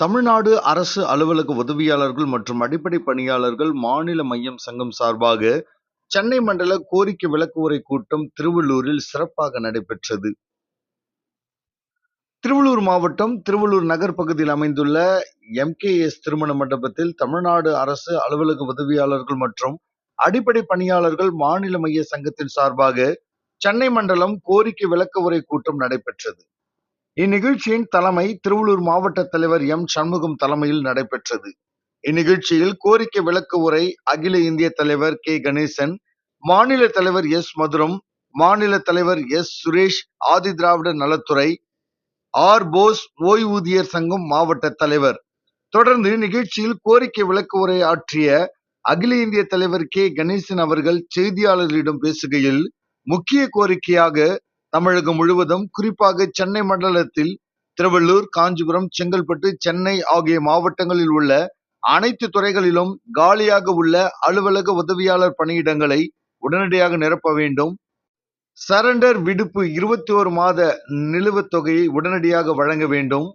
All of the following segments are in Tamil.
தமிழ்நாடு அரசு அலுவலக உதவியாளர்கள் மற்றும் அடிப்படை பணியாளர்கள் மாநில மையம் சங்கம் சார்பாக சென்னை மண்டல கோரிக்கை விளக்குவரை கூட்டம் திருவள்ளூரில் சிறப்பாக நடைபெற்றது. திருவள்ளூர் மாவட்டம் திருவள்ளூர் நகர் பகுதியில் அமைந்துள்ள எம்கேஎஸ் திருமண மண்டபத்தில் தமிழ்நாடு அரசு அலுவலக உதவியாளர்கள் மற்றும் அடிப்படை பணியாளர்கள் மாநில மைய சங்கத்தின் சார்பாக சென்னை மண்டலம் கோரிக்கை விளக்க உரை கூட்டம் நடைபெற்றது. இந்நிகழ்ச்சியின் தலைமை திருவள்ளூர் மாவட்ட தலைவர் எம். சண்முகம் தலைமையில் நடைபெற்றது. இந்நிகழ்ச்சியில் கோரிக்கை விளக்கு உரை அகில இந்திய தலைவர் கே. கணேசன் மாநில தலைவர் எஸ். மதுரம் மாநில தலைவர் எஸ். சுரேஷ் ஆதி திராவிட நலத்துறை ஆர். போஸ் ஓய்வூதியர் சங்கம் மாவட்ட தலைவர். தொடர்ந்து நிகழ்ச்சியில் கோரிக்கை விளக்கு உரை ஆற்றிய அகில இந்திய தலைவர் கே. கணேசன் அவர்கள் செய்தியாளர்களிடம் பேசுகையில் முக்கிய கோரிக்கையாக தமிழகம் முழுவதும் குறிப்பாக சென்னை மண்டலத்தில் திருவள்ளூர் காஞ்சிபுரம் செங்கல்பட்டு சென்னை ஆகிய மாவட்டங்களில் உள்ள அனைத்து துறைகளிலும் காலியாக உள்ள அலுவலக உதவியாளர் பணியிடங்களை உடனடியாக நிரப்ப வேண்டும். சரண்டர் விடுப்பு இருபத்தி ஒரு மாத நிலுவத் தொகையை உடனடியாக வழங்க வேண்டும்.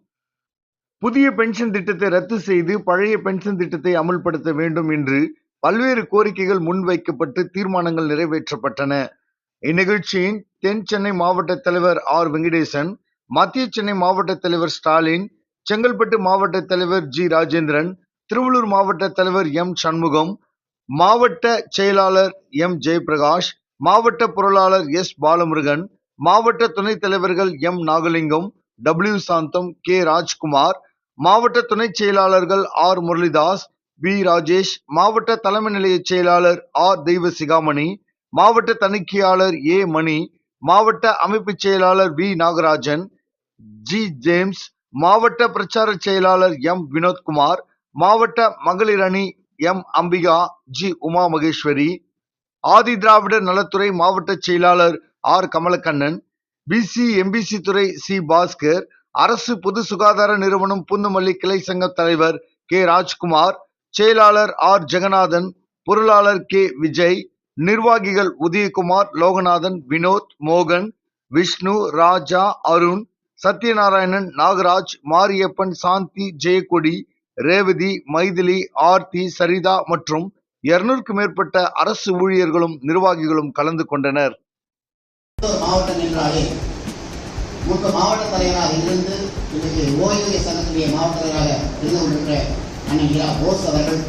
புதிய பென்ஷன் திட்டத்தை ரத்து செய்து பழைய பென்ஷன் திட்டத்தை அமல்படுத்த வேண்டும் என்று பல்வேறு கோரிக்கைகள் முன்வைக்கப்பட்டு தீர்மானங்கள் நிறைவேற்றப்பட்டன. இந்நிகழ்ச்சியின் தென் சென்னை மாவட்ட தலைவர் ஆர். வெங்கடேசன் மத்திய சென்னை மாவட்ட தலைவர் ஸ்டாலின் செங்கல்பட்டு மாவட்ட தலைவர் ஜி. ராஜேந்திரன் திருவள்ளூர் மாவட்ட தலைவர் எம். சண்முகம் மாவட்ட செயலாளர் எம். ஜெயபிரகாஷ் மாவட்ட பொருளாளர் எஸ். பாலமுருகன் மாவட்ட துணைத் தலைவர்கள் M. Nagalingam W. Santham K. Rajkumar மாவட்ட துணைச் செயலாளர்கள் ஆர். முரளிதாஸ் பி. ராஜேஷ் மாவட்ட தலைமை நிலைய செயலாளர் ஆர். தெய்வ சிகாமணி மாவட்ட தணிக்கையாளர் ஏ மணி மாவட்ட அமைப்பு செயலாளர் வி நாகராஜன் ஜி ஜேம்ஸ் மாவட்ட பிரச்சார செயலாளர் எம் வினோத்குமார் மாவட்ட மகளிர் அணி எம் அம்பிகா ஜி உமா மகேஸ்வரி ஆதி திராவிடர் நலத்துறை மாவட்ட செயலாளர் ஆர் கமலக்கண்ணன் பிசி எம்பிசி துறை சி பாஸ்கர் அரசு பொது சுகாதார நிறுவனம் புந்துமல்லி கிளை சங்க தலைவர் கே ராஜ்குமார் செயலாளர் ஆர் ஜெகநாதன் பொருளாளர் கே விஜய் நிர்வாகிகள் உதயகுமார் லோகநாதன் வினோத் மோகன் விஷ்ணு ராஜா அருண் சத்யநாராயணன் நாகராஜ் மாரியப்பன் சாந்தி ஜெயக்கொடி ரேவதி மைதிலி ஆர்த்தி சரிதா மற்றும் இருநூறுக்கு மேற்பட்ட அரசு ஊழியர்களும் நிர்வாகிகளும் கலந்து கொண்டனர். மாவட்டம் என்றாலே மூத்த மாவட்ட தலைவராக இருந்து இன்றைக்கு ஓய்வூதிய சங்கத்துடைய மாவட்ட தலைவராக இருந்து கொண்டிருக்கிற அண்ணன் இரா போஸ் அவர்கள்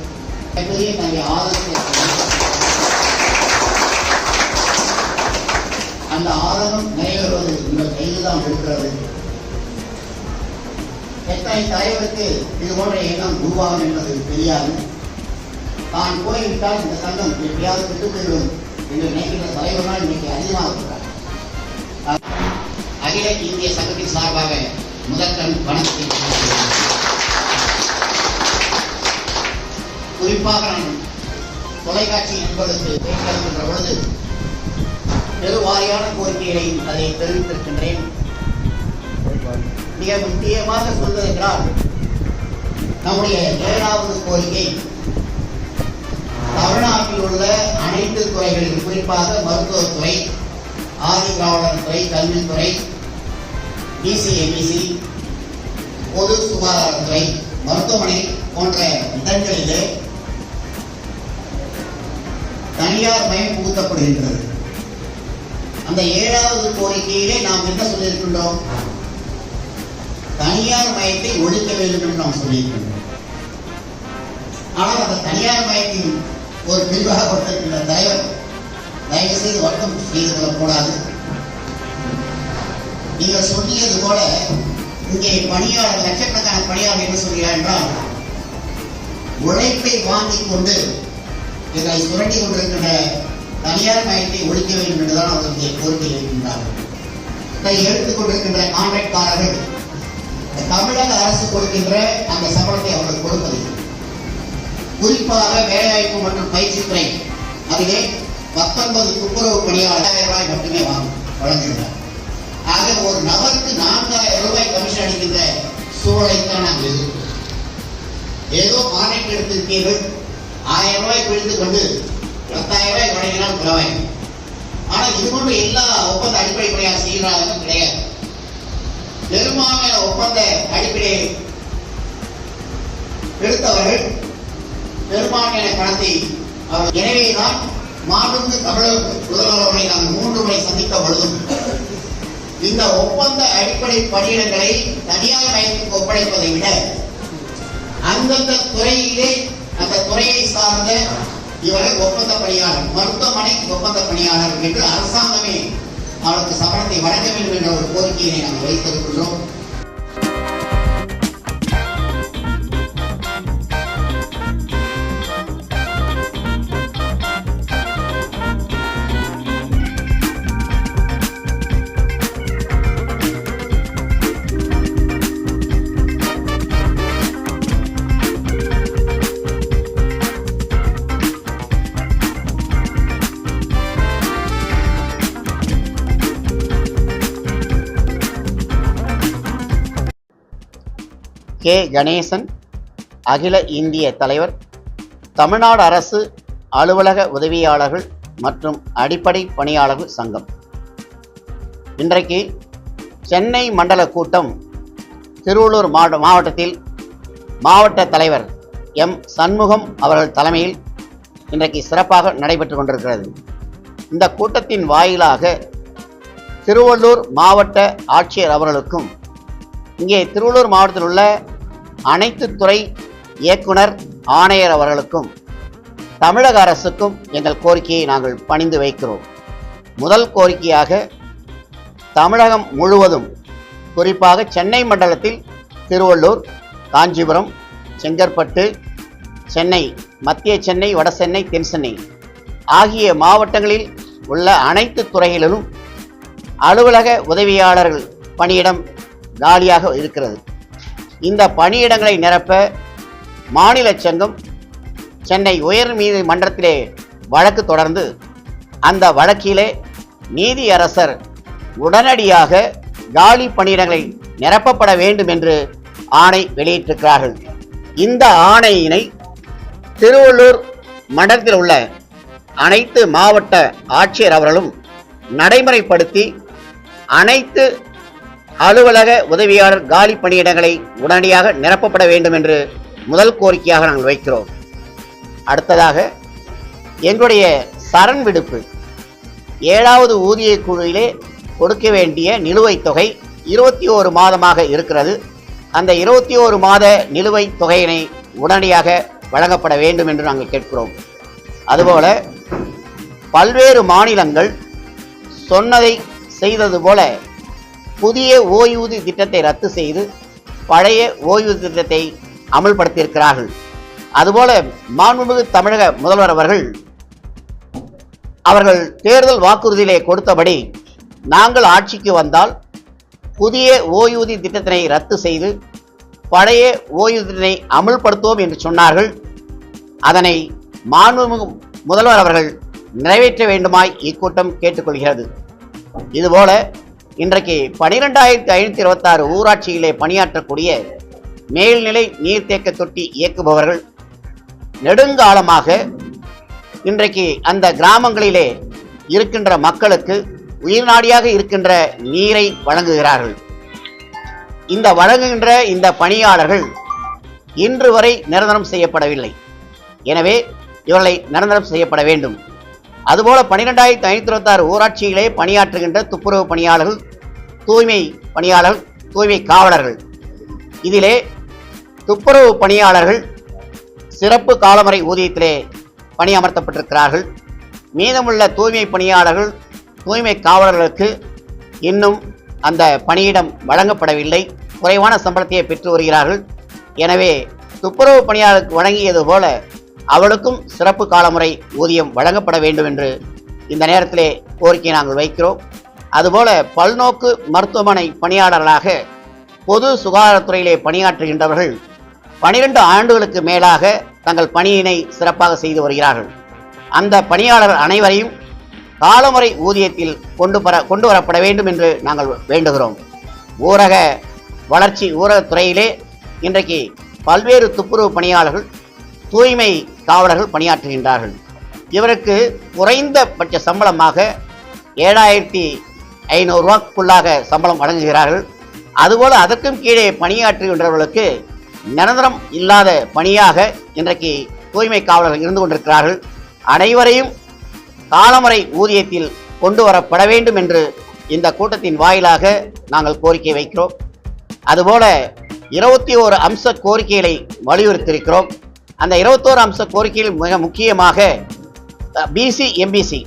மிகப்பெரிய தன்னுடைய ஆதரவு அந்த ஆரணம் நிறைவேறுவது உங்கள் கையில் தான் இருக்கிறது. எத்தனை தலைவருக்கு இது போன்ற எண்ணம் உருவாகும் என்பது தெரியாது. தான் போய்விட்டால் இந்த சங்கம் எப்படியாவது விட்டுக்கொள்ளும் என்று நினைக்கிற தலைவர்கள் இன்னைக்கு அதிகமாக இருக்கிறார். அகில இந்திய சங்கத்தின் சார்பாக முதற்கண் வணக்கத்தை குறிப்பாக நான் தொலைக்காட்சி என்பதற்கு பேசுகின்ற பொழுது பெருவாரியான கோரிக்கைகளை அதை தெரிவித்திருக்கின்றேன். மிக முக்கியமாக சொல்வதென்றால் நம்முடைய ஏழாவது கோரிக்கை தமிழ்நாட்டில் உள்ள அனைத்து துறைகளிலும் குறிப்பாக மருத்துவத்துறை ஆதி காவலர் துறை கல்வித்துறை பிசிஎம்பிசி பொது சுகாதாரத்துறை மருத்துவமனை போன்ற இடங்களிலே தனியார் மயம் புகுத்தப்படுகின்றது. அந்த ஏழாவது கோரிக்கையிலே நாம் என்ன சொல்லியிருக்கின்றோம்? தனியார் மயத்தை ஒழிக்க வேண்டும் என்று நாம் சொல்லியிருக்கின்றோம். ஆனால் அந்த தனியார் மயத்தின் ஒரு பிரிவாக கொடுத்திருக்கின்ற தலைவர் தயவு செய்து வட்டம் செய்து கொள்ளக்கூடாது நீங்கள் சொல்லியது போல இங்கே பணியாளர் லட்சக்கணக்கான பணியாளர் என்ன சொல்கிறார் என்றால் உழைப்பை வாங்கிக் கொண்டு இதை சுரண்டி கொண்டிருக்கின்ற தனியார் மயத்தை ஒழிக்க வேண்டும் என்றுதான் அவர்களுடைய கோரிக்கை இருக்கின்றார்கள். எடுத்துக் கொண்டிருக்கின்ற கான்ட்ராக்ட்காரர்கள் தமிழக அரசு கொடுக்கின்ற அந்த சம்பளத்தை அவர்கள் கொடுப்பதில்லை. குறிப்பாக வேலைவாய்ப்பு மற்றும் பயிற்சித்துறை அதிலே பத்தொன்பது துப்புரவு பணியாளர் ஆயிரம் ரூபாய் மட்டுமே வாங்கும் வழங்குகிறார் ஆக ஒரு நபருக்கு நான்காயிரம் ரூபாய் கமிஷன் அளிக்கின்ற சூழலைத்தான் நாங்கள் எதிர்க்கிறோம் ஏதோ கான்ட்ராக்ட் எடுத்திருக்கீர்கள் ஆயிரம் ரூபாய் பிடித்து கொண்டு பத்தாயிரம் ரூபாய் வழங்கினால் பரவாயில்லை ஆனா இது போன்ற எல்லா ஒப்பந்த அடிப்படை பணியாளர் செய்கிறாங்க கிடையாது. பெரும்பாலான ஒப்பந்த அடிப்படை எடுத்தவர்கள் பெரும்பான்மையான பணத்தை அவர் எனவேதான் மாண்புமிகு தமிழக முதல்வர் அவர்களை நாங்கள் மூன்று முறை சந்தித்த பொழுதும் இந்த ஒப்பந்த அடிப்படை பணியிடங்களை தனியார் மையத்துக்கு ஒப்படைப்பதை விட அந்தந்த துறையிலே அந்த துறையை சார்ந்த இவர்கள் ஒப்பந்த பணியாளர் மருத்துவமனை ஒப்பந்த பணியாளர் என்று அரசாங்கமே அவருக்கு சம்பளத்தை வழங்க வேண்டும் என்ற ஒரு கோரிக்கையை நாங்கள் வைத்திருக்கின்றோம். கே கணேசன் அகில இந்திய தலைவர் தமிழ்நாடு அரசு அலுவலக உதவியாளர்கள் மற்றும் அடிப்படை பணியாளர்கள் சங்கம். இன்றைக்கு சென்னை மண்டல கூட்டம் திருவள்ளூர் மாவட்ட மாவட்டத்தில் மாவட்ட தலைவர் எம். சண்முகம் அவர்கள் தலைமையில் இன்றைக்கு சிறப்பாக நடைபெற்று கொண்டிருக்கிறது. இந்த கூட்டத்தின் வாயிலாக திருவள்ளூர் மாவட்ட ஆட்சியர் அவர்களுக்கும் இங்கே திருவள்ளூர் மாவட்டத்தில் உள்ள அனைத்து துறை இயக்குனர் ஆணையர் அவர்களுக்கும் தமிழக அரசுக்கும் எங்கள் கோரிக்கையை நாங்கள் பணிந்து வைக்கிறோம். முதல் கோரிக்கையாக தமிழகம் முழுவதும் குறிப்பாக சென்னை மண்டலத்தில் திருவள்ளூர் காஞ்சிபுரம் செங்கற்பட்டு சென்னை மத்திய சென்னை வட சென்னை தென் சென்னை ஆகிய மாவட்டங்களில் உள்ள அனைத்து துறைகளிலும் அலுவலக உதவியாளர்கள் பணியிடம் காலியாக இருக்கிறது. இந்த பணியிடங்களை நிரப்ப மாநில சங்கம் சென்னை உயர் நீதிமன்றத்திலே வழக்கு தொடர்ந்து அந்த வழக்கிலே நீதியரசர் உடனடியாக காலி பணியிடங்களை நிரப்பப்பட வேண்டும் என்று ஆணை வெளியிட்டிருக்கிறார்கள். இந்த ஆணையினை திருவள்ளூர் மண்டலத்தில் உள்ள அனைத்து மாவட்ட ஆட்சியர் அவர்களும் நடைமுறைப்படுத்தி அனைத்து அலுவலக உதவியாளர் காலி பணியிடங்களை உடனடியாக நிரப்பப்பட வேண்டும் என்று முதல் கோரிக்கையாக நாங்கள் வைக்கிறோம். அடுத்ததாக எங்களுடைய சரண் விடுப்பு. ஏழாவது ஊதிய குழுவிலே கொடுக்க வேண்டிய நிலுவைத் தொகை இருபத்தி ஓரு மாதமாக இருக்கிறது. அந்த இருபத்தி ஓரு மாத நிலுவைத் தொகையினை உடனடியாக வழங்கப்பட வேண்டும் என்று நாங்கள் கேட்கிறோம். அதுபோல பல்வேறு மாநிலங்கள் சொன்னதை செய்தது போல புதிய ஓய்வூதிய திட்டத்தை ரத்து செய்து பழைய ஓய்வூதிய திட்டத்தை அமல்படுத்தியிருக்கிறார்கள். அதுபோல மாண்புமிகு தமிழக முதல்வர் அவர்கள் அவர்கள் தேர்தல் வாக்குறுதியிலே கொடுத்தபடி நாங்கள் ஆட்சிக்கு வந்தால் புதிய ஓய்வூதிய திட்டத்தினை ரத்து செய்து பழைய ஓய்வூதியத்தினை அமல்படுத்துவோம் என்று சொன்னார்கள். அதனை மாண்புமிகு முதல்வர் அவர்கள் நிறைவேற்ற வேண்டுமாய் இக்கூட்டம் கேட்டுக்கொள்கிறது. இதுபோல இன்றைக்கு பனிரெண்டாயிரத்தி ஐநூற்றி இருபத்தாறு ஊராட்சியிலே பணியாற்றக்கூடிய மேல்நிலை நீர்த்தேக்க தொட்டி இயக்குபவர்கள் நெடுங்காலமாக இன்றைக்கு அந்த கிராமங்களிலே இருக்கின்ற மக்களுக்கு உயிர்நாடியாக இருக்கின்ற நீரை வழங்குகிறார்கள். இந்த வழங்குகின்ற இந்த பணியாளர்கள் இன்று வரை நிரந்தரம் செய்யப்படவில்லை. எனவே இவர்களை நிரந்தரம் செய்யப்பட வேண்டும். அதுபோல பன்னிரெண்டாயிரத்தி ஐநூத்தி இருபத்தாறு ஊராட்சியிலே பணியாற்றுகின்ற துப்புரவு பணியாளர்கள் தூய்மை பணியாளர்கள் தூய்மை காவலர்கள். இதிலே துப்புரவு பணியாளர்கள் சிறப்பு காலமுறை ஊதியத்திலே பணியமர்த்தப்பட்டிருக்கிறார்கள். மீதமுள்ள தூய்மை பணியாளர்கள் தூய்மை காவலர்களுக்கு இன்னும் அந்த பணியிடம் வழங்கப்படவில்லை. குறைவான சம்பளத்தையே பெற்று வருகிறார்கள். எனவே துப்புரவு பணியாளருக்கு வழங்கியது போல அவளுக்கும் சிறப்பு காலமுறை ஊதியம் வழங்கப்பட வேண்டும் என்று இந்த நேரத்திலே கோரிக்கை நாங்கள் வைக்கிறோம். அதுபோல பல்நோக்கு மருத்துவமனை பணியாளர்களாக பொது சுகாதாரத்துறையிலே பணியாற்றுகின்றவர்கள் பனிரெண்டு ஆண்டுகளுக்கு மேலாக தங்கள் பணியினை சிறப்பாக செய்து வருகிறார்கள். அந்த பணியாளர் அனைவரையும் காலமுறை ஊதியத்தில் கொண்டு வர கொண்டு வரப்பட வேண்டும் என்று நாங்கள் வேண்டுகிறோம். ஊரக வளர்ச்சி ஊரகத்துறையிலே இன்றைக்கு பல்வேறு துப்புரவு பணியாளர்கள் தூய்மை காவலர்கள் பணியாற்றுகின்றார்கள். இவருக்கு குறைந்தபட்ச சம்பளமாக ஏழாயிரத்தி ஐநூறுரூவாக்குள்ளாக சம்பளம் வழங்குகிறார்கள். அதுபோல் அதற்கும் கீழே பணியாற்றுகின்றவர்களுக்கு நிரந்தரம் இல்லாத பணியாக இன்றைக்கு தூய்மை காவலர்கள் இருந்து கொண்டிருக்கிறார்கள். அனைவரையும் காலமுறை ஊதியத்தில் கொண்டு வரப்பட வேண்டும் என்று இந்த கூட்டத்தின் வாயிலாக நாங்கள் கோரிக்கை வைக்கிறோம். அதுபோல இருபத்தி ஓரு அம்ச கோரிக்கைகளை வலியுறுத்தியிருக்கிறோம். அந்த இருபத்தோரு அம்ச கோரிக்கையில் மிக முக்கியமாக பிசி எம்பிசி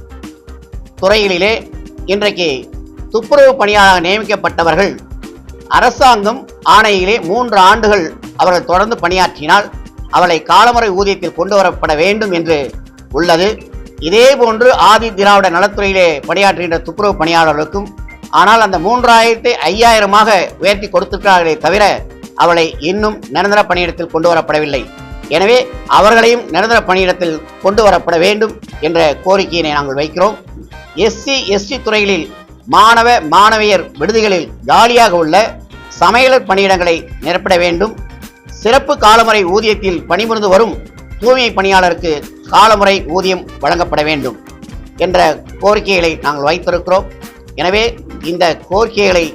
துறைகளிலே இன்றைக்கு துப்புரவு பணியாளராக நியமிக்கப்பட்டவர்கள் அரசாங்கம் ஆணையிலே மூன்று ஆண்டுகள் அவர்கள் தொடர்ந்து பணியாற்றினால் அவளை காலமுறை ஊதியத்தில் கொண்டு வரப்பட வேண்டும் என்று உள்ளது. இதே போன்று ஆதி திராவிட நலத்துறையிலே பணியாற்றுகின்ற துப்புரவு பணியாளர்களுக்கும் ஆனால் அந்த மூன்றாயிரத்தை ஐயாயிரமாக உயர்த்தி கொடுத்திருக்கிறார்களே தவிர அவளை இன்னும் நிரந்தர பணியிடத்தில் கொண்டு வரப்படவில்லை. எனவே அவர்களையும் நிரந்தர பணியிடத்தில் கொண்டு வரப்பட வேண்டும் என்ற கோரிக்கையினை நாங்கள் வைக்கிறோம். எஸ்சி எஸ்டி துறைகளில் மாணவ மாணவியர் விடுதிகளில் காலியாக உள்ள சமையலர் பணியிடங்களை நிரப்பிட வேண்டும். சிறப்பு காலமுறை ஊதியத்தில் பணிபுரிந்து வரும் தூய்மை பணியாளருக்கு காலமுறை ஊதியம் வழங்கப்பட வேண்டும் என்ற கோரிக்கைகளை நாங்கள் வைத்திருக்கிறோம். எனவே இந்த கோரிக்கைகளை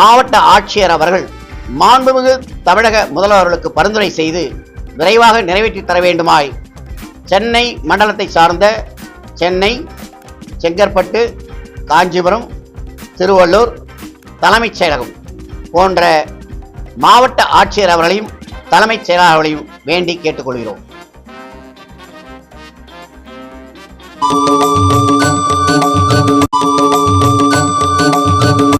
மாவட்ட ஆட்சியர் அவர்கள் மாண்புமிகு தமிழக முதல்வர்களுக்கு பரிந்துரை செய்து விரைவாக நிறைவேற்றி தர வேண்டுமாய் சென்னை மண்டலத்தை சார்ந்த சென்னை செங்கற்பட்டு காஞ்சிபுரம் திருவள்ளூர் தலைமைச் செயலகம் போன்ற மாவட்ட ஆட்சியர் அவர்களையும் தலைமைச் செயலாளர்களையும் வேண்டி கேட்டுக்கொள்கிறோம்.